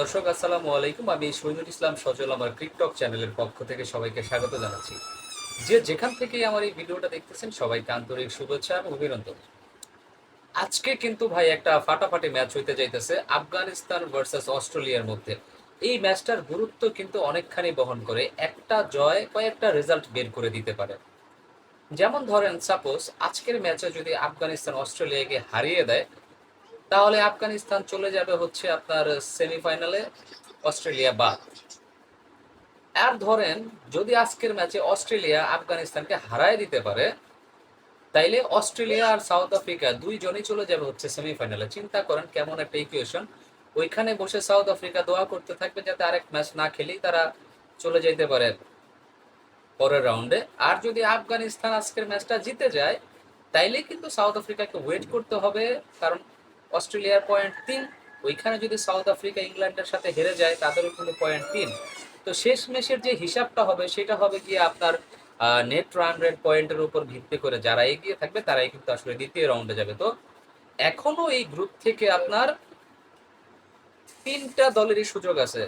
দর্শক, আসসালামু আলাইকুম। আমি শহীদুল ইসলাম সজল, আমার ক্রিকটক চ্যানেলের পক্ষ থেকে সবাইকে স্বাগত জানাচ্ছি। যে যেখান থেকেই আমার এই ভিডিওটা দেখতেছেন, সবাইকে আন্তরিক শুভেচ্ছা এবং অভিনন্দন। আজকে কিন্তু ভাই একটা ফাটাফাটি ম্যাচ হইতে যাইতেছে, আফগানিস্তান ভার্সেস অস্ট্রেলিয়ার মধ্যে। এই ম্যাচটার গুরুত্ব কিন্তু অনেকখানি বহন করে, একটা জয় কয়েকটা রেজাল্ট বের করে দিতে পারে। যেমন ধরেন সাপোজ আজকের ম্যাচে যদি আফগানিস্তান অস্ট্রেলিয়াকে হারিয়ে দেয় তাহলে আফগানিস্তান চলে যাবে হচ্ছে আপনার সেমিফাইনালে অস্ট্রেলিয়া বাদ আর ধরেন, যদি আজকের ম্যাচে অস্ট্রেলিয়া আফগানিস্তানকে হারায় দিতে পারে, তাইলে অস্ট্রেলিয়া আর সাউথ আফ্রিকা দুইজনই চলে যাবে হচ্ছে সেমিফাইনালে। চিন্তা করেন কেমন একটা ইকুয়েশন ওইখানে বসে সাউথ আফ্রিকা দোয়া করতে থাকবে যাতে আরেক ম্যাচ না খেলেই তারা চলে যেতে পারে পরের রাউন্ডে আর যদি আফগানিস্তান আজকের ম্যাচটা জিতে যায়, তাইলে কিন্তু সাউথ আফ্রিকাকে ওয়েট করতে হবে, কারণ অস্ট্রেলিয়ার পয়েন্ট তিন, ওইখানে যদি সাউথ আফ্রিকা ইংল্যান্ডের সাথে হেরে যায়, তাদেরও কিন্তু পয়েন্ট তিন। তো শেষ ম্যাচের যে হিসাবটা হবে, সেটা হবে গিয়ে আপনার নেট রান রেট পয়েন্টের উপর ভিত্তি করে যারা এগিয়ে থাকবে, তারাই কিন্তু আসলে দ্বিতীয় রাউন্ডে যাবে। তো এখনও এই গ্রুপ থেকে আপনার তিনটা দলেরই সুযোগ আছে।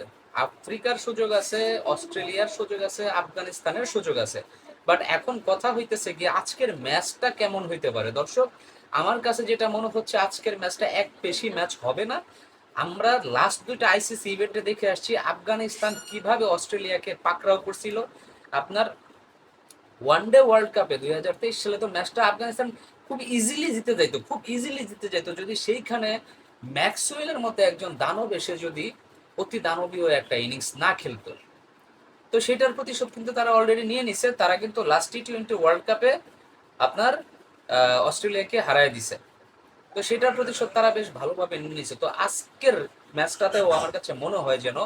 আফ্রিকার সুযোগ আছে, অস্ট্রেলিয়ার সুযোগ আছে, আফগানিস্তানের সুযোগ আছে। বাট এখন কথা হইতেছে গিয়ে আজকের ম্যাচটা কেমন হইতে পারে? দর্শক আমার কাছে যেটা মনে হচ্ছে আজকের ম্যাচটা এক পেশি ম্যাচ হবে না। আমরা লাস্ট দুইটা আইসিসি ইভেন্টে দেখে আসছি, আফগানিস্তান কীভাবে অস্ট্রেলিয়াকে পাকড়াও করছিল। আপনার ওয়ানডে ওয়ার্ল্ড কাপে দুই হাজার তেইশ সালে তো ম্যাচটা আফগানিস্তান খুব ইজিলি জিতে যাইতো, খুব ইজিলি জিতে যাইতো। যদি সেইখানে ম্যাক্সওয়েলের মতো একজন দানব এসে যদি অতি দানবীয় একটা ইনিংস না খেলতো, তো সেটার প্রতিশোধ কিন্তু তারা অলরেডি নিয়ে নিছে। তারা কিন্তু লাস্ট টি টোয়েন্টি ওয়ার্ল্ড কাপে আপনার অস্ট্রেলিয়াকে হারায় দিছে। তো সেটার প্রতিশোধ তারা বেশ ভালোভাবে নিয়ে নিছে তো আজকের ম্যাচটাতেও আমার কাছে মনে হয় যেন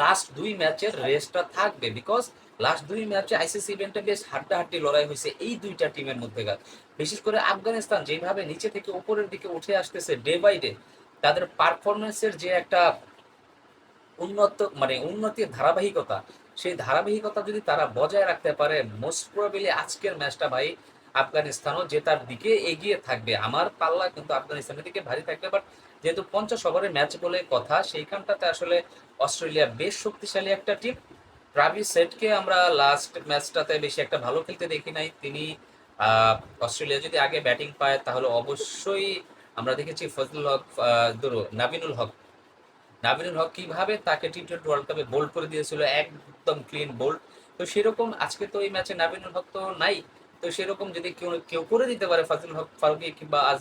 লাস্ট দুই ম্যাচের রেসটা থাকবে বিকজ লাস্ট দুই ম্যাচে আইসিসি ইভেন্টে বেশ হাড্ডাহাড্ডি লড়াই হয়েছে এই দুইটা টিমের মধ্যে বিশেষ করে আফগানিস্তান যেভাবে নিচে থেকে উপরের দিকে উঠে আসতেছে ডে বাই ডে তাদের পারফরমেন্সের যে একটা উন্নত মানে উন্নতির ধারাবাহিকতা, সেই ধারাবাহিকতা যদি তারা বজায় রাখতে পারে মোস্ট প্রবাবলি আজকের ম্যাচটা ভাই আফগানিস্তানও জেতার দিকে এগিয়ে থাকবে। আমার পাল্লা কিন্তু আফগানিস্তানের দিকে ভারী থাকবে বাট যেহেতু পঞ্চাশ ওভারের ম্যাচ বলে কথা সেইখানটাতে আসলে অস্ট্রেলিয়া বেশ শক্তিশালী একটা টিম। ট্রাভিস সেটকে আমরা লাস্ট ম্যাচটাতে বেশি একটা ভালো খেলতে দেখি নাই। তিনি অস্ট্রেলিয়া যদি আগে ব্যাটিং পায়, তাহলে অবশ্যই আমরা দেখেছি ফজলুল হক ধরো নাবিনুল হক। নাবিনুল হক কীভাবে তাকে টি টোয়েন্টি ওয়ার্ল্ড কাপে বোল্ড করে দিয়েছিল, একদম ক্লিন বোল্ড তো সেরকম আজকে তো এই ম্যাচে নাবিনুল হক তো নাই। তো সেরকম যদি কেউ কেউ করে দিতে পারে ফাজলুল হক ফারুকি কিংবা আজ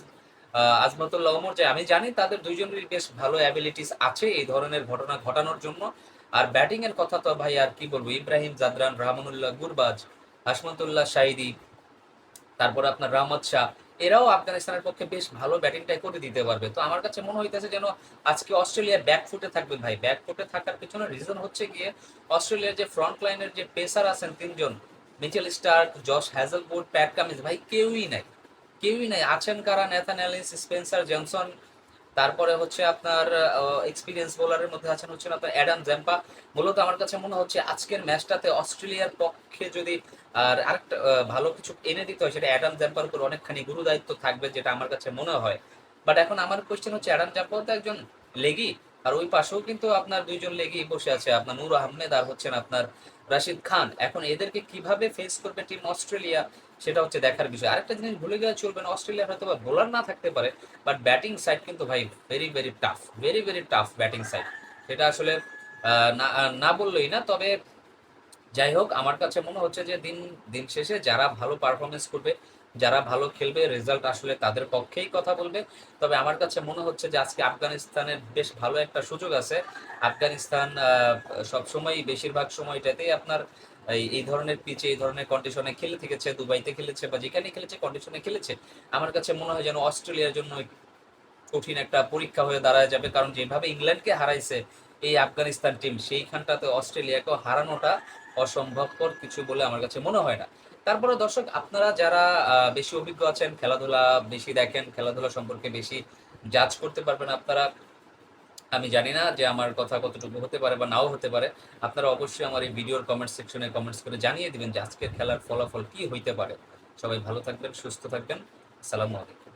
আজমতুল্লাহ ওমর, যে আমি জানি তাদের দুইজনেরই বেশ ভালো অ্যাবিলিটিস আছে এই ধরনের ঘটনা ঘটানোর জন্য। আর ব্যাটিং এর কথা তো ভাই, আর কি বলব? ইব্রাহিম জাদরান, রহমানুল্লাহ, গুরবাজ হাসমতুল্লাহ শাহিদি, তারপর আপনার রহমত শাহ, এরাও আফগানিস্তানের পক্ষে বেশ ভালো ব্যাটিংটাই করে দিতে পারবে। তো আমার কাছে মনে হইতেছে যেন আজকে অস্ট্রেলিয়া ব্যাক ফুটে থাকবে ভাই। ব্যাক ফুটে থাকার পিছনে রিজন হচ্ছে গিয়ে অস্ট্রেলিয়ার যে ফ্রন্ট লাইনের যে পেসার আছেন তিনজন Mitchell Starc Josh Hazlewood Pat Cummins ভাই, কেউই নাই। কেউই নাই। আছেন কারা? নেথান অ্যালিস স্পেন্সার জনসন তারপরে হচ্ছে আপনার এক্সপিরিয়েন্স বোলারের মধ্যে আছেন হচ্ছেন আপনার অ্যাডাম জ্যাম্পা মূলত আমার কাছে মনে হচ্ছে আজকের ম্যাচটাতে অস্ট্রেলিয়ার পক্ষে যদি, আর আরেকটা ভালো কিছু এনে দিতে হয়, সেটা অ্যাডাম জ্যাম্পার উপর অনেকখানি গুরু দায়িত্ব থাকবে, যেটা আমার কাছে মনে হয়। বাট এখন আমার কোয়েশ্চেন হচ্ছে অ্যাডাম জ্যাম্পার তো একজন লেগি আর ওই পাশেও কিন্তু আপনার দুইজন লেগি বসে আছে, আপনার নূর আহমেদ আর হচ্ছেন আপনার রাশিদ খান। এখন এদেরকে কীভাবে ফেস করবে টিম অস্ট্রেলিয়া, সেটা হচ্ছে দেখার বিষয়। আরেকটা জিনিস ভুলে গেলে চলবে না, অস্ট্রেলিয়া হয়তো বা বোলার না থাকতে পারে বাট ব্যাটিং সাইড কিন্তু ভাই very very tough very very tough batting side সেটা আসলে না বললোই না, তবে যাই হোক, আমার কাছে মনে হচ্ছে যে দিন দিন শেষে যারা ভালো পারফরমেন্স করবে যারা ভালো খেলবে রেজাল্ট আসলে তাদের পক্ষেই কথা বলবে। তবে আমার কাছে মনে হচ্ছে যে আজকে আফগানিস্তানের বেশ ভালো একটা সুযোগ আছে। আফগানিস্তান সব সময় বেশিরভাগ সময়টাতেই আপনার এই ধরনের পিচে এই ধরনের কন্ডিশনে খেলে থেকেছে, দুবাইতে খেলেছে বা যেখানে খেলেছে কন্ডিশনে খেলেছে। আমার কাছে মনে হয় যেন অস্ট্রেলিয়ার জন্য কঠিন একটা পরীক্ষা হয়ে দাঁড়ায় যাবে। কারণ যেভাবে ইংল্যান্ডকে হারাইছে এই আফগানিস্তান টিম সেইখানটাতে অস্ট্রেলিয়াকেও হারানোটা অসম্ভবপর কিছু বলে আমার কাছে মনে হয় না। তারপরে দর্শক, আপনারা যারা বেশি অভিজ্ঞ আছেন, খেলাধুলা বেশি দেখেন, খেলাধুলা সম্পর্কে বেশি জাজ করতে পারবেন আপনারা, আমি জানি না যে আমার কথা কতটুকু হতে পারে বা নাও হতে পারে। আপনারা অবশ্যই আমার এই ভিডিওর কমেন্ট সেকশনে কমেন্টস করে জানিয়ে দিবেন যে আজকের খেলার ফলাফল কি হইতে পারে। সবাই ভালো থাকবেন, সুস্থ থাকবেন। আসসালামু আলাইকুম।